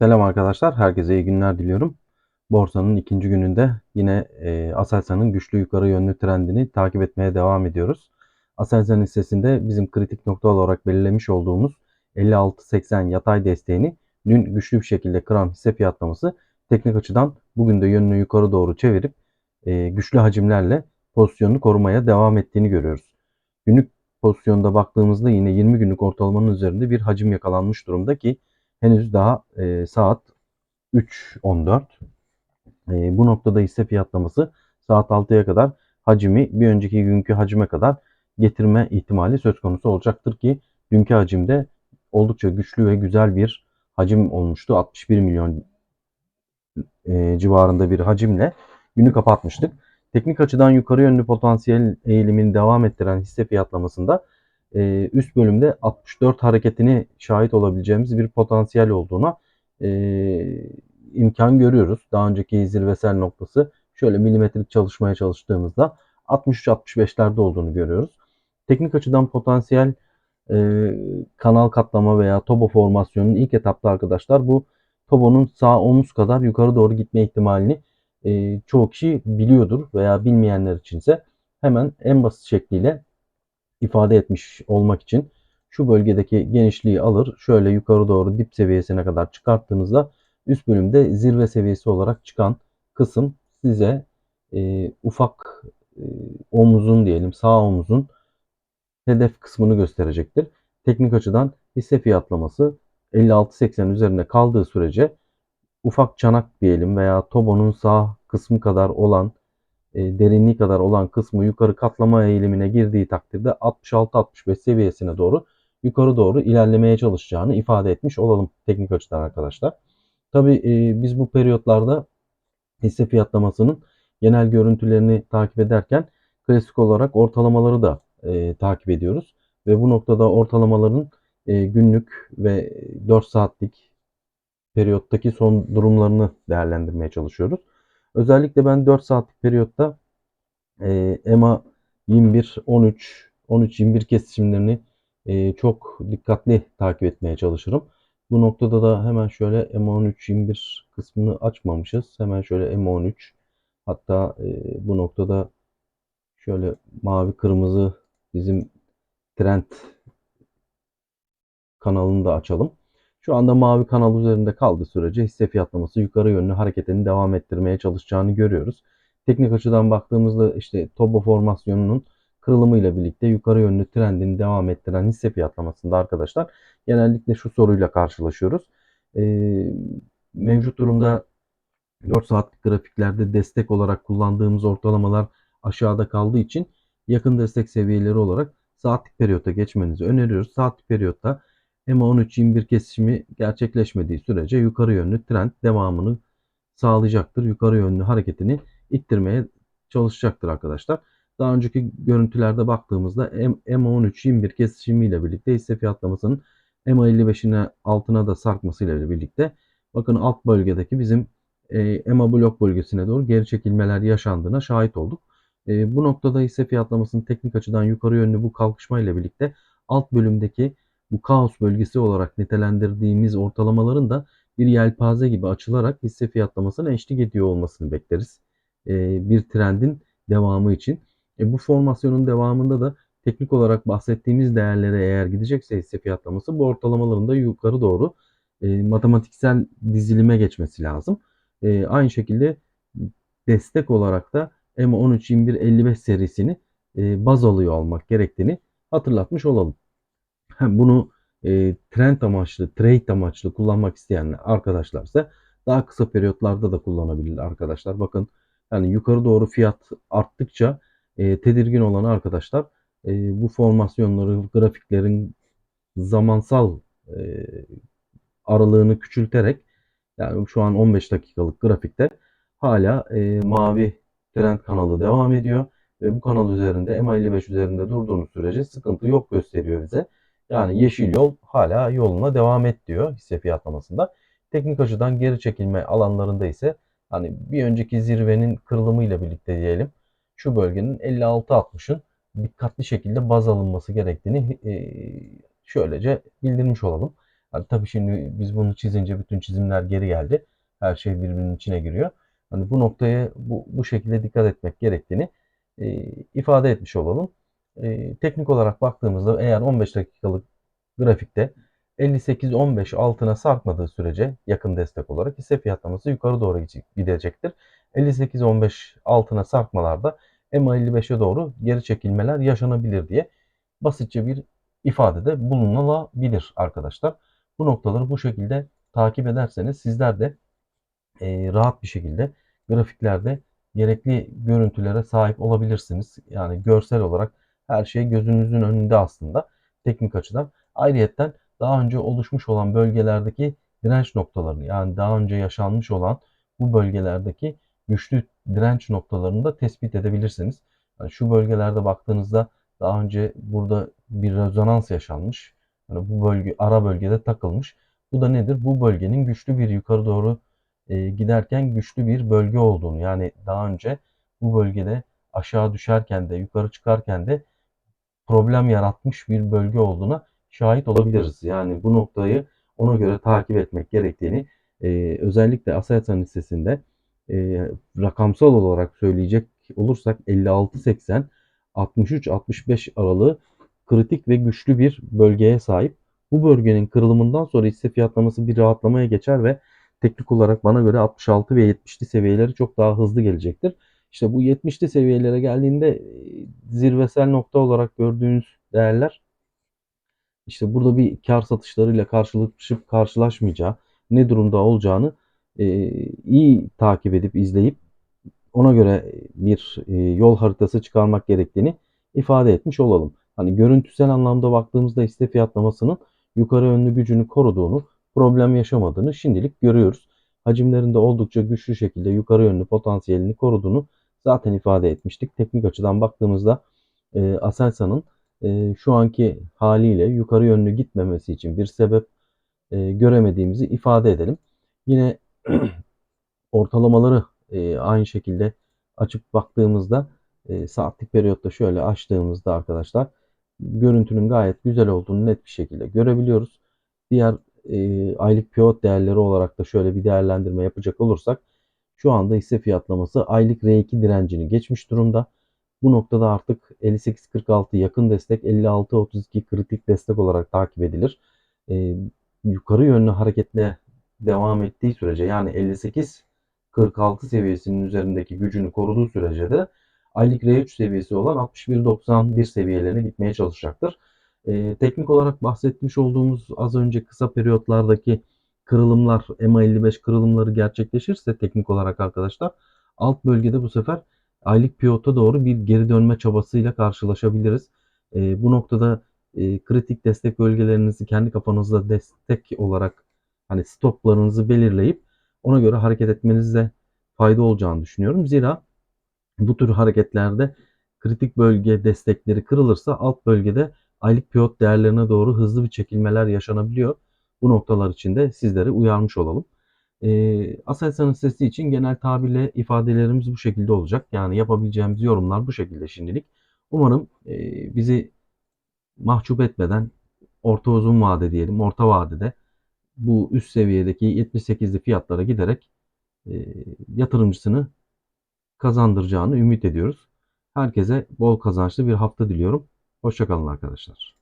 Selam arkadaşlar, herkese iyi günler diliyorum. Borsanın ikinci gününde yine e, Aselsan'ın güçlü yukarı yönlü trendini takip etmeye devam ediyoruz. Aselsan hissesinde bizim kritik nokta olarak belirlemiş olduğumuz 56.80 yatay desteğini dün güçlü bir şekilde kıran hisse fiyatlaması teknik açıdan bugün de yönünü yukarı doğru çevirip e, güçlü hacimlerle pozisyonunu korumaya devam ettiğini görüyoruz. Günlük pozisyonda baktığımızda yine 20 günlük ortalamanın üzerinde bir hacim yakalanmış durumda ki henüz daha e, saat 3.14. E, bu noktada hisse fiyatlaması saat 6'ya kadar hacmi bir önceki günkü hacime kadar getirme ihtimali söz konusu olacaktır ki dünkü hacimde oldukça güçlü ve güzel bir hacim olmuştu. 61 milyon e, civarında bir hacimle günü kapatmıştık. Teknik açıdan yukarı yönlü potansiyel eğilimini devam ettiren hisse fiyatlamasında e, üst bölümde 64 hareketini şahit olabileceğimiz bir potansiyel olduğuna e, imkan görüyoruz. Daha önceki zirvesel noktası şöyle milimetrik çalışmaya çalıştığımızda 63-65'lerde olduğunu görüyoruz. Teknik açıdan potansiyel e, kanal katlama veya tobo formasyonunun ilk etapta arkadaşlar bu tobonun sağ omuz kadar yukarı doğru gitme ihtimalini e, çoğu kişi biliyordur veya bilmeyenler içinse hemen en basit şekliyle ifade etmiş olmak için şu bölgedeki genişliği alır. Şöyle yukarı doğru dip seviyesine kadar çıkarttığınızda üst bölümde zirve seviyesi olarak çıkan kısım size e, ufak e, omuzun diyelim sağ omuzun hedef kısmını gösterecektir. Teknik açıdan hisse fiyatlaması 56.80 üzerinde kaldığı sürece ufak çanak diyelim veya tobonun sağ kısmı kadar olan e, derinliği kadar olan kısmı yukarı katlama eğilimine girdiği takdirde 66-65 seviyesine doğru yukarı doğru ilerlemeye çalışacağını ifade etmiş olalım teknik açıdan arkadaşlar. Tabi e, biz bu periyotlarda hisse fiyatlamasının genel görüntülerini takip ederken klasik olarak ortalamaları da e, takip ediyoruz. Ve bu noktada ortalamaların günlük ve 4 saatlik periyottaki son durumlarını değerlendirmeye çalışıyoruz. Özellikle ben 4 saatlik periyotta e, EMA 21, 13, 13-21 kesişimlerini e, çok dikkatli takip etmeye çalışırım. Bu noktada da hemen şöyle EMA 13-21 kısmını açmamışız. Hemen şöyle EMA 13 hatta e, bu noktada şöyle mavi kırmızı bizim trend kanalını da açalım. Şu anda mavi kanal üzerinde kaldığı sürece hisse fiyatlaması yukarı yönlü hareketini devam ettirmeye çalışacağını görüyoruz. Teknik açıdan baktığımızda işte Tobo formasyonunun kırılımıyla birlikte yukarı yönlü trendini devam ettiren hisse fiyatlamasında arkadaşlar genellikle şu soruyla karşılaşıyoruz. Ee, mevcut durumda 4 saatlik grafiklerde destek olarak kullandığımız ortalamalar aşağıda kaldığı için yakın destek seviyeleri olarak saatlik periyotta geçmenizi öneriyoruz. Saatlik periyotta EMA 13-21 kesişimi gerçekleşmediği sürece yukarı yönlü trend devamını sağlayacaktır. Yukarı yönlü hareketini ittirmeye çalışacaktır arkadaşlar. Daha önceki görüntülerde baktığımızda EMA 13-21 kesişimi ile birlikte hisse fiyatlamasının EMA 55'ine altına da sarkmasıyla birlikte bakın alt bölgedeki bizim EMA blok bölgesine doğru geri çekilmeler yaşandığına şahit olduk. E, bu noktada hisse fiyatlamasının teknik açıdan yukarı yönlü bu kalkışma ile birlikte alt bölümdeki bu kaos bölgesi olarak nitelendirdiğimiz ortalamaların da bir yelpaze gibi açılarak hisse fiyatlamasına eşlik ediyor olmasını bekleriz. E, bir trendin devamı için. E, bu formasyonun devamında da teknik olarak bahsettiğimiz değerlere eğer gidecekse hisse fiyatlaması bu ortalamaların da yukarı doğru e, matematiksel dizilime geçmesi lazım. E, aynı şekilde destek olarak da EMA 13-21-55 serisini e, baz alıyor olmak gerektiğini hatırlatmış olalım. Bunu e, trend amaçlı, trade amaçlı kullanmak isteyen arkadaşlarsa daha kısa periyotlarda da kullanabilir arkadaşlar. Bakın yani yukarı doğru fiyat arttıkça e, tedirgin olan arkadaşlar e, bu formasyonları, grafiklerin zamansal e, aralığını küçülterek yani şu an 15 dakikalık grafikte hala e, mavi trend kanalı devam ediyor ve bu kanal üzerinde MA55 üzerinde durduğunuz sürece sıkıntı yok gösteriyor bize. Yani yeşil yol hala yoluna devam et diyor hisse fiyatlamasında. Teknik açıdan geri çekilme alanlarında ise hani bir önceki zirvenin kırılımıyla birlikte diyelim şu bölgenin 56-60'ın dikkatli şekilde baz alınması gerektiğini e, şöylece bildirmiş olalım. Hani tabii şimdi biz bunu çizince bütün çizimler geri geldi. Her şey birbirinin içine giriyor. Hani bu noktaya bu, bu şekilde dikkat etmek gerektiğini e, ifade etmiş olalım. E, teknik olarak baktığımızda eğer 15 dakikalık grafikte 58-15 altına sarkmadığı sürece yakın destek olarak hisse fiyatlaması yukarı doğru gidecektir. 58-15 altına sarkmalarda MA55'e doğru geri çekilmeler yaşanabilir diye basitçe bir ifadede bulunulabilir arkadaşlar. Bu noktaları bu şekilde takip ederseniz sizler de e, rahat bir şekilde grafiklerde gerekli görüntülere sahip olabilirsiniz. Yani görsel olarak her şey gözünüzün önünde aslında teknik açıdan. Ayrıyetten daha önce oluşmuş olan bölgelerdeki direnç noktalarını yani daha önce yaşanmış olan bu bölgelerdeki güçlü direnç noktalarını da tespit edebilirsiniz. Yani şu bölgelerde baktığınızda daha önce burada bir rezonans yaşanmış. Yani bu bölge ara bölgede takılmış. Bu da nedir? Bu bölgenin güçlü bir yukarı doğru e, giderken güçlü bir bölge olduğunu yani daha önce bu bölgede aşağı düşerken de yukarı çıkarken de problem yaratmış bir bölge olduğuna şahit olabiliriz. Yani bu noktayı ona göre takip etmek gerektiğini e, özellikle Aselsan listesinde e, rakamsal olarak söyleyecek olursak 56-80 63-65 aralığı kritik ve güçlü bir bölgeye sahip. Bu bölgenin kırılımından sonra hisse fiyatlaması bir rahatlamaya geçer ve teknik olarak bana göre 66 ve 70'li seviyeleri çok daha hızlı gelecektir. İşte bu 70'li seviyelere geldiğinde e, zirvesel nokta olarak gördüğünüz değerler işte burada bir kar satışlarıyla karşılaşıp karşılaşmayacağı, ne durumda olacağını e, iyi takip edip izleyip ona göre bir e, yol haritası çıkarmak gerektiğini ifade etmiş olalım. Hani görüntüsel anlamda baktığımızda hisse fiyatlamasının yukarı yönlü gücünü koruduğunu, problem yaşamadığını şimdilik görüyoruz. Hacimlerinde oldukça güçlü şekilde yukarı yönlü potansiyelini koruduğunu zaten ifade etmiştik. Teknik açıdan baktığımızda e, Aselsan'ın e, şu anki haliyle yukarı yönlü gitmemesi için bir sebep e, göremediğimizi ifade edelim. Yine ortalamaları e, aynı şekilde açıp baktığımızda e, saatlik periyotta şöyle açtığımızda arkadaşlar görüntünün gayet güzel olduğunu net bir şekilde görebiliyoruz. Diğer e, aylık pivot değerleri olarak da şöyle bir değerlendirme yapacak olursak şu anda hisse fiyatlaması aylık R2 direncini geçmiş durumda. Bu noktada artık 58.46 yakın destek, 56.32 kritik destek olarak takip edilir. E, yukarı yönlü hareketle devam ettiği sürece yani 58.46 seviyesinin üzerindeki gücünü koruduğu sürece de aylık R3 seviyesi olan 61.91 seviyelerine gitmeye çalışacaktır. E, teknik olarak bahsetmiş olduğumuz az önce kısa periyotlardaki kırılımlar, MA55 kırılımları gerçekleşirse teknik olarak arkadaşlar alt bölgede bu sefer aylık pivota doğru bir geri dönme çabasıyla karşılaşabiliriz. E, bu noktada e, kritik destek bölgelerinizi kendi kafanızda destek olarak hani stoplarınızı belirleyip ona göre hareket etmenizde fayda olacağını düşünüyorum. Zira bu tür hareketlerde kritik bölge destekleri kırılırsa alt bölgede aylık pivot değerlerine doğru hızlı bir çekilmeler yaşanabiliyor. Bu noktalar için de sizleri uyarmış olalım. E, Aselsan'ın sesi için genel tabirle ifadelerimiz bu şekilde olacak. Yani yapabileceğimiz yorumlar bu şekilde şimdilik. Umarım e, bizi mahcup etmeden orta uzun vade diyelim, orta vadede bu üst seviyedeki 78'li fiyatlara giderek e, yatırımcısını kazandıracağını ümit ediyoruz. Herkese bol kazançlı bir hafta diliyorum. Hoşçakalın arkadaşlar.